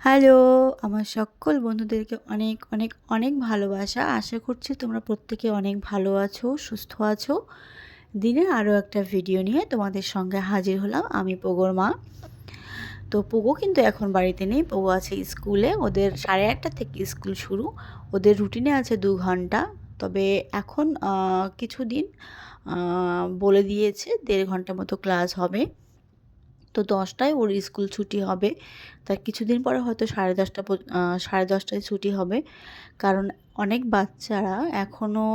Hello, আমার সকল বন্ধুদেরকে অনেক অনেক অনেক ভালোবাসা। আশা করছি তোমরা প্রত্যেকে অনেক ভালো আছো, সুস্থ আছো। দিনের আরও একটা ভিডিও নিয়ে তোমাদের সঙ্গে হাজির হলাম আমি পোগোর মা। তো পোগো কিন্তু এখন বাড়িতে নেই, পোগো আছে স্কুলে। ওদের সাড়ে আটটা থেকে স্কুল শুরু। ওদের রুটিনে আছে দু ঘণ্টা। তবে এখন কিছুদিন বলে দিয়েছে দেড় ঘণ্টা মতো ক্লাস হবে। তো দশটায় ওর স্কুল ছুটি হবে। তার কিছুদিন পরে হয়তো সাড়ে দশটা সাড়ে দশটায় ছুটি হবে। কারণ অনেক বাচ্চারা এখনও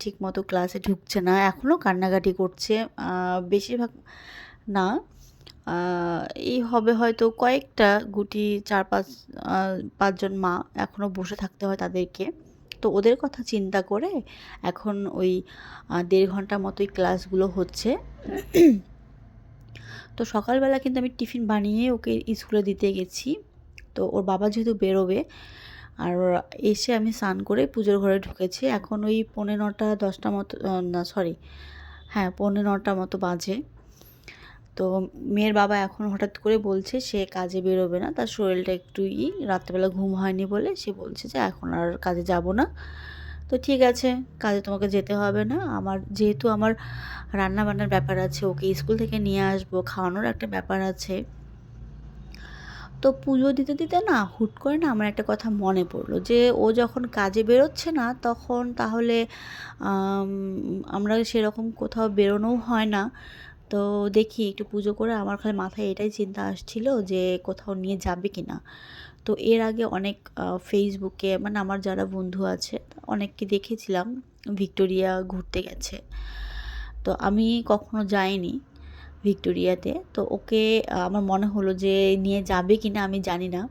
ঠিক মতো ক্লাসে ঢুকছে না এখনও কান্নাকাটি করছে বেশিরভাগ না। এই হবে হয়তো কয়েকটা, গুটি চার পাঁচ পাঁচজন মা এখনও বসে থাকতে হয় তাদেরকে। তো ওদের কথা চিন্তা করে এখন ওই দেড় ঘণ্টার মতোই ক্লাসগুলো হচ্ছে। তো সকালবেলা কিন্তু আমি টিফিন বানিয়ে ওকে স্কুলে দিতে গেছি। তো ওর বাবা যেহেতু বেরোবে, আর এসে আমি স্নান করে পুজোর ঘরে ঢুকেছি। এখন ওই পৌনে নটা, দশটা মতো না সরি হ্যাঁ পৌনে নটা মতো বাজে। তো মেয়ের বাবা এখন হঠাৎ করে বলছে সে কাজে বেরোবে না, তার শরীরটা একটু ই, রাত্রেবেলা ঘুম হয়নি বলে সে বলছে যে এখন আর কাজে যাব না। তো ঠিক আছে, কাজে তোমাকে যেতে হবে না। আমার যেহেতু আমার রান্না বান্নার ব্যাপার আছে, ওকে স্কুল থেকে নিয়ে আসব, খাওয়ানোর একটা ব্যাপার আছে। তো পুজো দিতে দিতে না হুট করে না আমার একটা কথা মনে পড়ল যে, ও যখন কাজে বেরোচ্ছে না, তখন তাহলে আমরা সেরকম কোথাও বেরোনোও হয় না। তো দেখি একটু পুজো করে আমার খালি মাথায় এটাই চিন্তা আসছিল যে, কোথাও নিয়ে যাবে কি না তো এর আগে অনেক ফেসবুকে মানে আমার যারা বন্ধু আছে, অনেককে দেখেছিলাম, ভিক্টোরিয়া ঘুরতে গেছে। তো আমি কখনো যাইনি ভিক্টোরিয়াতে। তো ওকে আমার মনে হলো যে নিয়ে যাবে কি না আমি জানি না।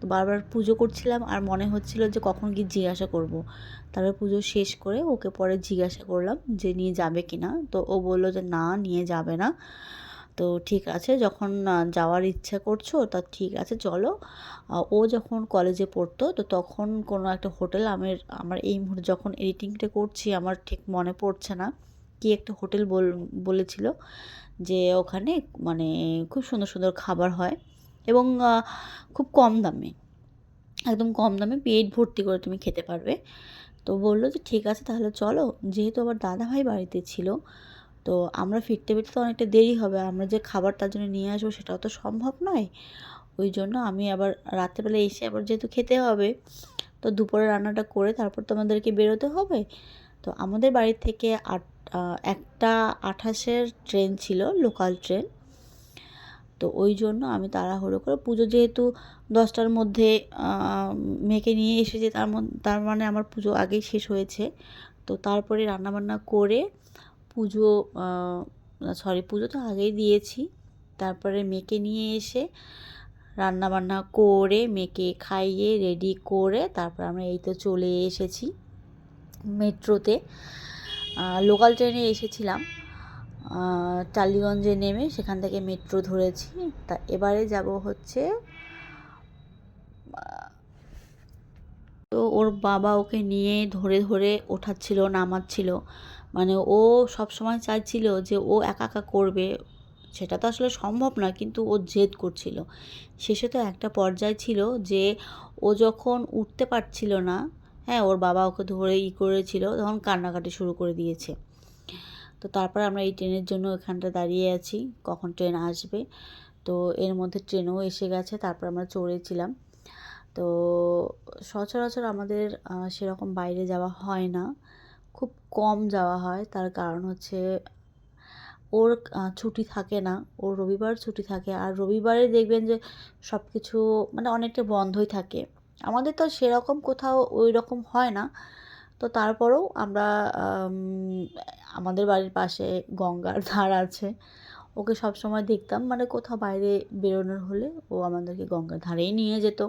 তো বারবার পুজো করছিলাম আর মনে হচ্ছিল যে কখন গিয়ে জিজ্ঞাসা করব। তারপর পুজো শেষ করে ওকে পরে জিজ্ঞাসা করলাম যে নিয়ে যাবে কি না তো ও বলল যে না, নিয়ে যাবে না। তো ঠিক আছে, যখন যাওয়ার ইচ্ছা করছ, তা ঠিক আছে, চলো। ও যখন কলেজে পড়তো, তো তখন কোনো একটা হোটেল আমি আমার এই মুহূর্তে যখন এডিটিংটা করছি, আমার ঠিক মনে পড়ছে না। কি একটা হোটেল বল, বলেছিল যে ওখানে মানে খুব সুন্দর সুন্দর খাবার হয় এবং খুব কম দামে, একদম কম দামে পেট ভর্তি করে তুমি খেতে পারবে। তো বলল যে ঠিক আছে, তাহলে চলো। যেহেতু আবার দাদাভাই বাড়িতে ছিল তো আমরা ফিরতে ফিরতে অনেকটা দেরি হবে। আমরা যে খাবার তার জন্য নিয়ে আসব সেটাও তো সম্ভব নয়। ওই জন্য আমি আবার রাত্রেবেলা এসে আবার যেহেতু খেতে হবে, তো দুপুরে রান্নাটা করে তারপর তো আমাদেরকে বেরোতে হবে। তো আমাদের বাড়ির থেকে আট একটা আঠাশের ট্রেন ছিল, লোকাল ট্রেন। তো ওই জন্য আমি তাড়াহুড়ো করে পুজো যেহেতু দশটার মধ্যে মেয়েকে নিয়ে এসেছি, তার তার মানে আমার পুজো আগেই শেষ হয়েছে। তো তারপরে রান্নাবান্না করে পুজো সরি পুজো তো আগেই দিয়েছি। তারপরে মেয়েকে নিয়ে এসে রান্না বান্না করে, মেয়েকে খাইয়ে রেডি করে তারপর আমরা এই তো চলে এসেছি মেট্রোতে। লোকাল ট্রেনে এসেছিলাম। টালিগঞ্জে নেমে সেখান থেকে মেট্রো ধরেছি। তা এবারে যাব হচ্ছে তো ওর বাবা ওকে নিয়ে ধরে ধরে ওঠাচ্ছিল, নামাচ্ছিল। মানে ও সব সময় চাইছিল যে ও একা একা করবে, সেটা তো আসলে সম্ভব না কিন্তু ও জেদ করছিল। শেষে তো একটা পর্যায় ছিল যে ও যখন উঠতে পারছিল না হ্যাঁ ওর বাবা ওকে ধরে ই করেছিল, তখন কান্নাকাটি শুরু করে দিয়েছে। তো তারপর আমরা এই ট্রেনের জন্য এখানটা দাঁড়িয়ে আছি, কখন ট্রেন আসবে। তো এর মধ্যে ট্রেনও এসে গেছে, তারপর আমরা চড়েছিলাম। তো সচরাচর আমাদের সেরকম বাইরে যাওয়া হয় না। খুব কম যাওয়া হয়। তার কারণ হচ্ছে ওর ছুটি থাকে না। ওর রবিবার ছুটি থাকে। আর রবিবারে দেখবেন যে সব কিছু মানে অনেকটা বন্ধই থাকে। আমাদের তো সেরকম কোথাও ওই রকম হয় না। তো তারপরেও আমরা আমাদের বাড়ির পাশে গঙ্গার ধার আছে। ওকে সব সময় দেখতাম। মানে কোথাও বাইরে বেরোনোর হলে ও আমাদেরকে গঙ্গার ধারেই নিয়ে যেত।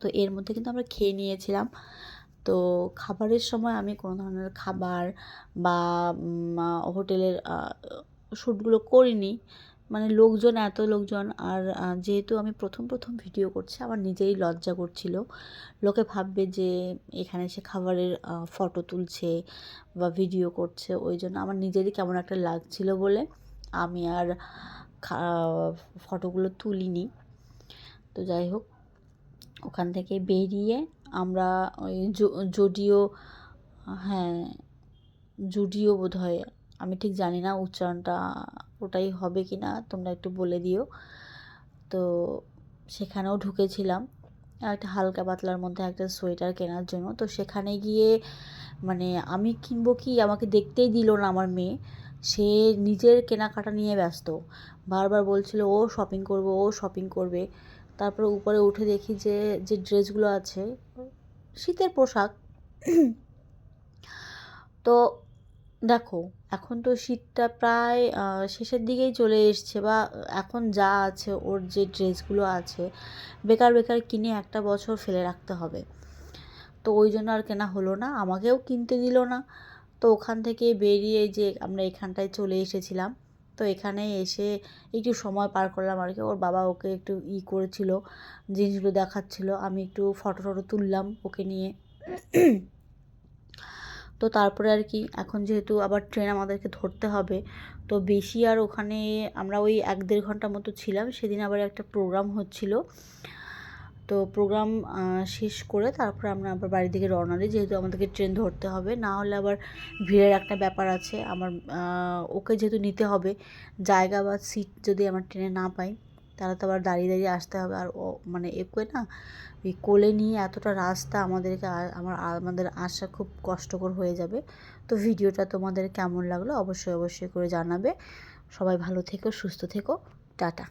তো এর মধ্যে কিন্তু আমরা খেয়ে নিয়েছিলাম। তো খাবারের সময় আমি কোনো ধরনের খাবার বা হোটেলের শ্যুটগুলো করিনি। মানে লোকজন, এত লোকজন। আর যেহেতু আমি প্রথম প্রথম ভিডিও করছি, আমার নিজেই লজ্জা করছিল। লোকে ভাববে যে এখানে সে খাবারের ফটো তুলছে বা ভিডিও করছে। ওই জন্য আমার নিজেরই কেমন একটা লাগছিল বলে আমি আর ফটোগুলো তুলিনি। তো যাই হোক, ওখান থেকে বেরিয়ে আমরা ওই জুডিও হ্যাঁ জুডিও বোধ হয় আমি ঠিক জানি না উচ্চারণটা ওটাই হবে কি না তোমরা একটু বলে দিও। তো সেখানেও ঢুকেছিলাম একটা হালকা পাতলার মধ্যে একটা সোয়েটার কেনার জন্য। তো সেখানে গিয়ে মানে আমি কিনবো কি আমাকে দেখতেই দিল না আমার মেয়ে। সে নিজের কেনাকাটা নিয়ে ব্যস্ত। বারবার বলছিল, ও শপিং করবে, ও শপিং করবে। তারপরে উপরে উঠে দেখি যে যে ড্রেসগুলো আছে শীতের পোশাক। তো দেখো, এখন তো শীতটা প্রায় শেষের দিকেই চলে এসছে বা এখন যা আছে ওর যে ড্রেসগুলো আছে, বেকার বেকার কিনে একটা বছর ফেলে রাখতে হবে। তো ওই জন্য আর কেনা হলো না, আমাকেও কিনতে দিল না। তো ওখান থেকে বেরিয়ে যে আমরা এখানটায় চলে এসেছিলাম তো এখানে এসে একটু সময় পার করলাম আর কি। ওর বাবা ওকে একটু ই করেছিল, জিনিসগুলো দেখাচ্ছিল, আমি একটু ফটো টটো তুললাম ওকে নিয়ে। তো তারপরে আর কি, এখন যেহেতু আবার ট্রেন আমাদেরকে ধরতে হবে, তো বেশি আর ওখানে আমরা ওই এক দেড় ঘণ্টা মতো ছিলাম, সেদিন আবার একটা প্রোগ্রাম হচ্ছিল। তো প্রোগ্রাম শেষ করে তারপরে আমরা আবার বাড়ির দিকে রওনা দিই। যেহেতু আমাদেরকে ট্রেন ধরতে হবে, না হলে আবার ভিড়ের একটা ব্যাপার আছে। আমার ওকে যেহেতু নিতে হবে, জায়গা বা সিট যদি আমার ট্রেনে না পাই, তাহলে তো আবার দাঁড়িয়ে দাঁড়িয়ে আসতে হবে। আর মানে একে না, ওই কোলে নিয়ে এতটা রাস্তা আমাদেরকে আমার, আমাদের আসা খুব কষ্টকর হয়ে যাবে। তো ভিডিওটা তোমাদের কেমন লাগল অবশ্যই অবশ্যই করে জানাবে। সবাই ভালো থেকো, সুস্থ থেকো। টাটা।